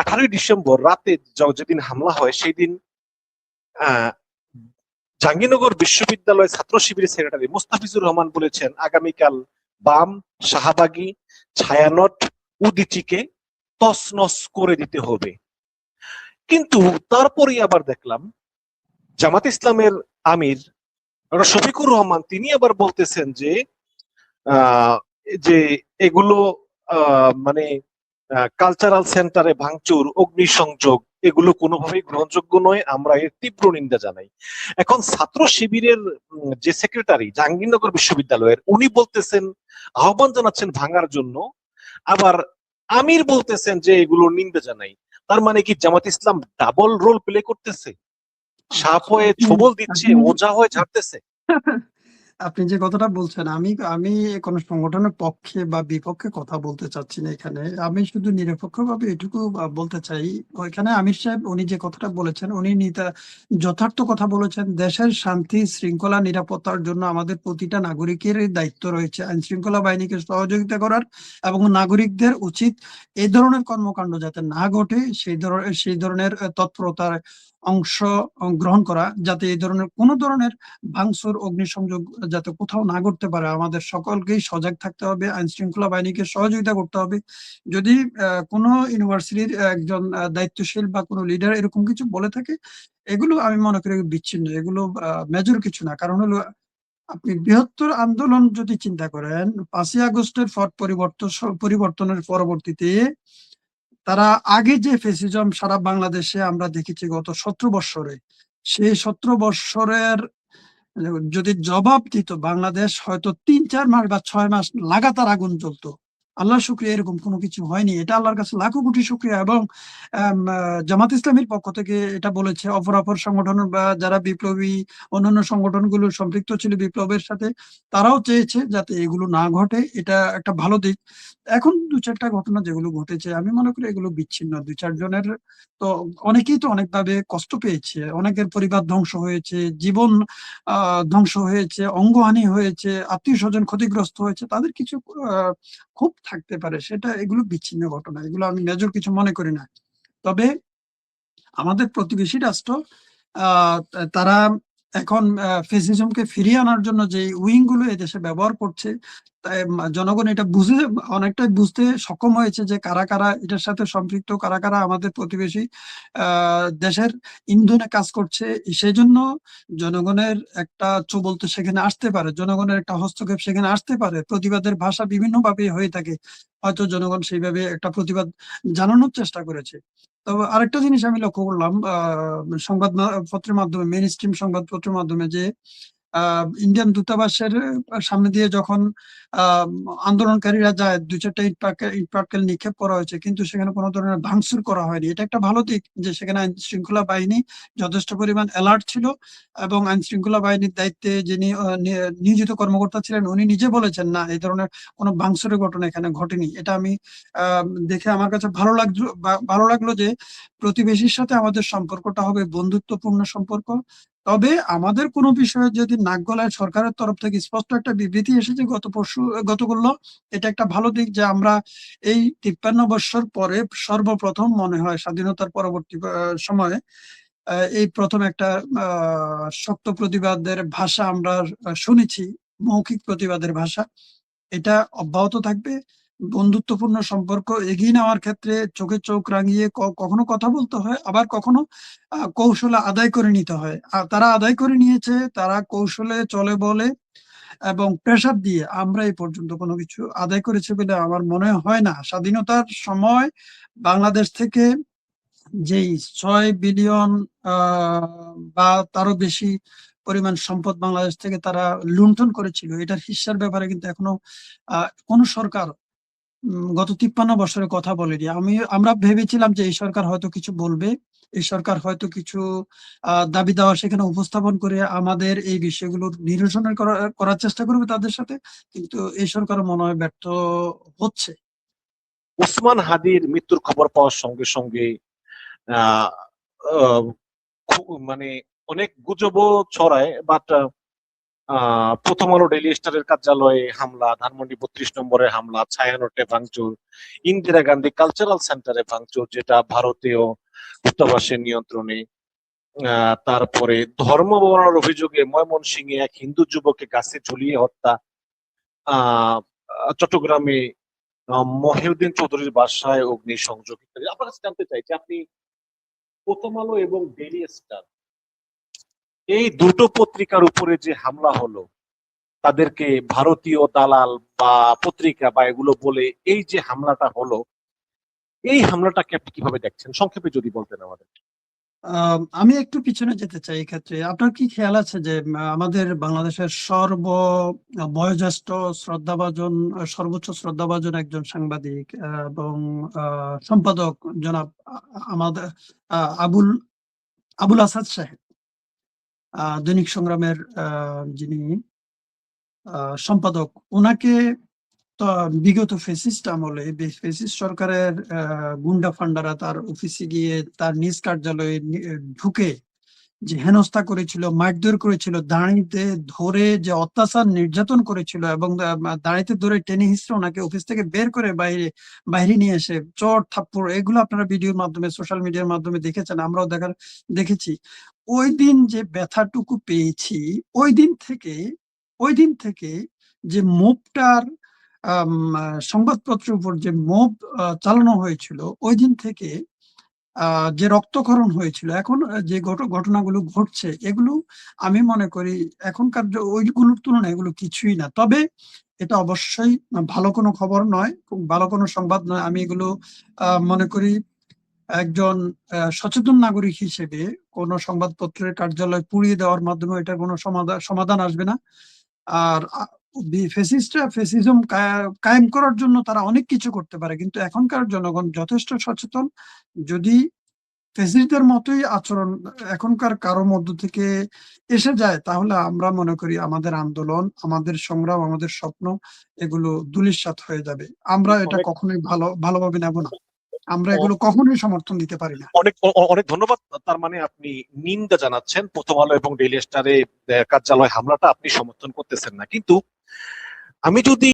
আঠারোই ডিসেম্বর রাতে যেদিন হামলা হয় সেই দিন জাহাঙ্গীরনগর বিশ্ববিদ্যালয় ছাত্র শিবিরের সেক্রেটারি মোস্তাফিজুর রহমান বলেছেন, আগামীকাল বাম, শাহবাগী, ছায়ানট, উদিচিকে তছনছ করে দিতে হবে। কিন্তু তারপরেই আবার দেখলাম, জামাত ইসলামের আমির শফিকুর রহমান, তিনি আবার বলতেছেন যে যে এগুলো মানে কালচারাল সেন্টারে ভাঙচুর অগ্নিসংযোগ এগুলো কোনোভাবেই গ্রহণযোগ্য নয় আমরা এর তীব্র নিন্দা জানাই। এখন ছাত্র শিবিরের যে সেক্রেটারি জাহাঙ্গীরনগর বিশ্ববিদ্যালয়ের উনি বলতেছেন আহ্বান জানাচ্ছেন ভাঙার জন্য আবার আমির বলতেছেন যে এগুলো নিন্দা জানাই। তার মানে কি Jamaat Islam double role play করতেছে? সাপ হয়ে ছবল দিচ্ছে আপনি- ওঝা হয়ে ঝাড়তেছে? আপনি যে কথাটা বলছেন, আমি আমি কোন সংগঠনের পক্ষে বা বিপক্ষে কথা বলতে চাচ্ছি না এখানে। আমি শুধু নিরপেক্ষভাবে এটুকু বলতে চাই, ওইখানে আমির সাহেব উনি যে কথাটা বলেছেন, উনি নিতা- যথার্থ কথা বলেছেন, দেশের শান্তি, শৃঙ্খলা, নিরাপত্তার জন্য আমাদের প্রতিটা নাগরিকের দায়িত্ব রয়েছে। আইন শৃঙ্খলা বাহিনীকে সহযোগিতা করার এবং নাগরিকদের উচিত এই ধরনের কর্মকাণ্ড যাতে না ঘটে, সেই ধরনের সেই ধরনের তৎপরতার অংশ গ্রহণ করা যাতে এই ধরনের কোনো ধরনের ভাঙচুর, অগ্নিসংযোগ যাতে কোথাও না ঘটতে পারে। আমাদের সকলকেই সজাগ থাকতে হবে আইন শৃঙ্খলা বাহিনীকে সহযোগিতা করতে হবে। যদি কোনো ইউনিভার্সিটির একজন দায়িত্বশীল বা কোনো লিডার এরকম কিছু বলে থাকে, এগুলো আমি মনে করি বিচ্ছিন্ন। এগুলো মেজর কিছু না। কারণ হলো, আপনি বৃহত্তর আন্দোলন যদি চিন্তা করেন, পাঁচই আগস্টের পট পরিবর্তন পরিবর্তনের পরবর্তীতে তারা আগে যে ফেসিজম সারা বাংলাদেশে আমরা দেখেছি গত সতেরো বৎসরে, সেই সতেরো বৎসরের, যদি জবাব দিত বাংলাদেশ, হয়তো তিন, চার মাস বা ছয় মাস লাগাতার আগুন জ্বলতো। আল্লাহ শুক্রিয়া, এরকম কোনো কিছু হয়নি। এটা আল্লাহর কাছে লাখো কোটি শুক্রিয়া এবং জামাত ইসলামের পক্ষ থেকে এটা বলেছে অপরাপর সংগঠন বা যারা বিপ্লবী, অন্যান্য সংগঠনগুলো সম্পৃক্ত ছিল বিপ্লবের সাথে, তারাও চেয়েছে যাতে এগুলো না ঘটে। এটা একটা ভালো দিক। এখন দু চারটা ঘটনা যেগুলো ঘটেছে, আমি মনে করি এগুলো বিচ্ছিন্ন। দুই চারজনের তো অনেকেই তো অনেকভাবে কষ্ট পেয়েছে। অনেকের পরিবার ধ্বংস হয়েছে, জীবন ধ্বংস হয়েছে, অঙ্গহানি হয়েছে, আত্মীয় স্বজন ক্ষতিগ্রস্ত হয়েছে, তাদের কিছু খুব থাকতে পারে, সেটা এগুলো বিচ্ছিন্ন ঘটনা, এগুলো আমি মেজর কিছু মনে করি না। তবে আমাদের প্রতিবেশী রাষ্ট্র তারা এখন ফেসিজমকে ফিরিয়ে আনার জন্য যে উইংগুলো এদেশে ব্যবহার করছে জনগণ এটা বুঝে, অনেকটাই বুঝতে সক্ষম হয়েছে যে কারা কারা এটার সাথে সম্পৃক্ত, কারা কারা আমাদের প্রতিবেশী দেশের ইন্ধনে কাজ করছে। সেই জন্য জনগণের একটা চবল তো সেখানে আসতে পারে, জনগণের একটা হস্তক্ষেপ সেখানে আসতে পারে। প্রতিবাদের ভাষা বিভিন্নভাবে হয়ে থাকে। হয়তো জনগণ সেইভাবে একটা প্রতিবাদ জানানোর চেষ্টা করেছে। তবে আরেকটা জিনিস আমি লক্ষ্য করলাম সংবাদ পত্রের মাধ্যমে মেন স্ট্রিম সংবাদপত্রের মাধ্যমে যে ইন্ডিয়ান দূতাবাসের সামনে দিয়ে যখন আন্দোলনকারীরা যায় দু চারটা ইট পাটকেল নিক্ষেপ করা হয়েছে, কিন্তু সেখানে কোনো ধরনের ভাঙচুর করা হয়নি। এটা একটা ভালো দিক যে সেখানে আইন শৃঙ্খলা বাহিনী যথেষ্ট পরিমাণ অ্যালার্ট ছিল এবং আইন শৃঙ্খলা বাহিনীর দায়িত্বে যিনি নিয়োজিত কর্মকর্তা ছিলেন, উনি নিজে বলেছেন, না, এই ধরনের কোনো ভাঙচুরের ঘটনা এখানে ঘটেনি। এটা আমি দেখে আমার কাছে ভালো লাগল ভালো লাগল যে প্রতিবেশীর সাথে আমাদের সম্পর্কটা হবে বন্ধুত্বপূর্ণ সম্পর্ক। তবে আমাদের কোনো বিষয়ে যদি নাক গলায় সরকারের তরফ থেকে স্পষ্ট একটা বিবৃতি এসেছে গত পরশু গতগুলো এটা একটা ভালো দিক যে আমরা এই তিপ্পান্ন বৎসর পরে সর্বপ্রথম মনে হয় স্বাধীনতার পরবর্তী সময়ে এই প্রথম একটা শক্ত প্রতিবাদের ভাষা আমরা শুনেছি, মৌখিক প্রতিবাদের ভাষা। এটা অব্যাহত থাকবে। বন্ধুত্বপূর্ণ সম্পর্ক এগিয়ে নেওয়ার ক্ষেত্রে চোখে চোখ রাঙিয়ে কখনো কথা বলতে হয়, আবার কখনো কৌশলে আদায় করে নিতে হয়। আর তারা আদায় করে নিয়েছে, তারা কৌশলে চলে বলে এবং প্রেসার দিয়ে আমরা এই পর্যন্ত কোনো কিছু আদায় করেছে বলে আমার মনে হয় না। স্বাধীনতার সময় বাংলাদেশ থেকে যেই ছয় বিলিয়ন বা তারও বেশি পরিমাণ সম্পদ বাংলাদেশ থেকে তারা লুণ্ঠন করেছিল, এটার হিসার ব্যাপারে কিন্তু এখনও কোনো সরকার গত তিপ্পান্ন বছরের কথা বলেনি। আমি, আমরা ভেবেছিলাম যে এই সরকার হয়তো কিছু বলবে, এই সরকার হয়তো কিছু দাবি দেওয়া সেখানে উপস্থাপন করে আমাদের এই বিষয়গুলো নিরসনের করা- করার চেষ্টা করবে তাদের সাথে, কিন্তু এই সরকার মনে হয় ব্যর্থ হচ্ছে। উসমান হাদির মৃত্যুর খবর পাওয়ার সঙ্গে সঙ্গে মানে অনেক গুজবও ছড়ায়, বাট প্রথম আলো ডেইলি স্টারের কার্যালয়ে হামলা, ধানমন্ডি বত্রিশ নম্বরে হামলা, ছায়ানটে ভাঙচুর, ইন্দিরা গান্ধী কালচারাল সেন্টারে ভাঙচুর, যেটা ভারতীয় দূতাবাসের নিয়ন্ত্রণে। তারপরে ধর্ম বর্ণার অভিযোগে ময়মনসিংহে এক হিন্দু যুবককে গাছে ঝুলিয়ে হত্যা। চট্টগ্রামে মহিউদ্দিন চৌধুরীর বাসায় অগ্নি সংযোগ ইত্যাদি আপনার কাছে জানতে চাই যে আপনি প্রথম আলো এবং ডেইলি স্টার এই দুটো পত্রিকার উপরে যে হামলা হলো তাদেরকে ভারতীয় দালাল বা পত্রিকা বা এগুলো বলে এই যে হামলাটা হলো এই হামলাটাকে আপনি কীভাবে দেখছেন? সংক্ষেপে যদি বলতেন আমাদের। আম, একটু পিছনে যেতে চাই এক্ষেত্রে। আপনার কি খেয়াল আছে যে আমাদের বাংলাদেশের সর্ব বয়োজ্যেষ্ঠ শ্রদ্ধাভাজন সর্বোচ্চ শ্রদ্ধাভাজন একজন সাংবাদিক এবং সম্পাদক জনাব আমাদের আবুল আবুল আসাদ সাহেব। দৈনিক সংগ্রামের যিনি সম্পাদক ওনাকে বিগত ফেসিস্ট আমলে ফেসিস্ট সরকারের গুন্ডা ফান্ডারা তার অফিসে গিয়ে তার নিজ কার্যালয়ে ঢুকে যে হেনস্থা করেছিল মারধর করেছিল, দাঁড়িতে ধরে যে অত্যাচার নির্যাতন করেছিল এবং দাঁড়িতে ধরে টেনে হিসড়ে ওনাকে অফিস থেকে বের করে বাইরে বাইরে নিয়ে এসে চট থাপ্পড়, এগুলো আপনারা ভিডিওর মাধ্যমে সোশ্যাল মিডিয়ার মাধ্যমে দেখেছেন, আমরাও দেখার, দেখেছি। ওই দিন যে ব্যথাটুকু পেয়েছি, ওই দিন থেকে, ওই দিন থেকে যে মুভটার সংবাদপত্রের উপর যে মুভ চালানো হয়েছিল, ওই দিন থেকে যে রক্তক্ষরণ হয়েছিল, এখন যে ঘট- ঘটনাগুলো ঘটছে, এগুলো আমি মনে করি এখনকার ওইগুলোর তুলনায় এগুলো কিছুই না। তবে এটা অবশ্যই ভালো কোনো খবর নয়, খুব ভালো কোনো সংবাদ নয়। আমি এগুলো মনে করি একজন সচেতন নাগরিক হিসেবে কোনো সংবাদপত্রের কার্যালয় পুড়িয়ে দেওয়ার মাধ্যমে এটার কোনো সমাধান সমাধান আসবে না। আর ফেসিস্টরা ফেসিজম কায়েম করার জন্য তারা অনেক কিছু করতে পারে কিন্তু এখনকার জনগণ যথেষ্ট সচেতন। যদি ফেসিস্টদের মতোই আচরণ এখনকার কারও মধ্য থেকে এসে যায় তাহলে আমরা মনে করি আমাদের আন্দোলন আমাদের সংগ্রাম আমাদের স্বপ্ন এগুলো দুলিশ্বাত হয়ে যাবে। আমরা এটা কখনোই ভালো ভালোভাবে নেব না। আমরা এগুলো কখনোই সমর্থন দিতে পারি না। অনেক অনেক ধন্যবাদ। তার মানে আপনি নিন্দা জানাচ্ছেন প্রথম আলো এবং ডেইলি স্টারে কার্যালয় হামলাটা আপনি সমর্থন করতেছেন না। কিন্তু আমি যদি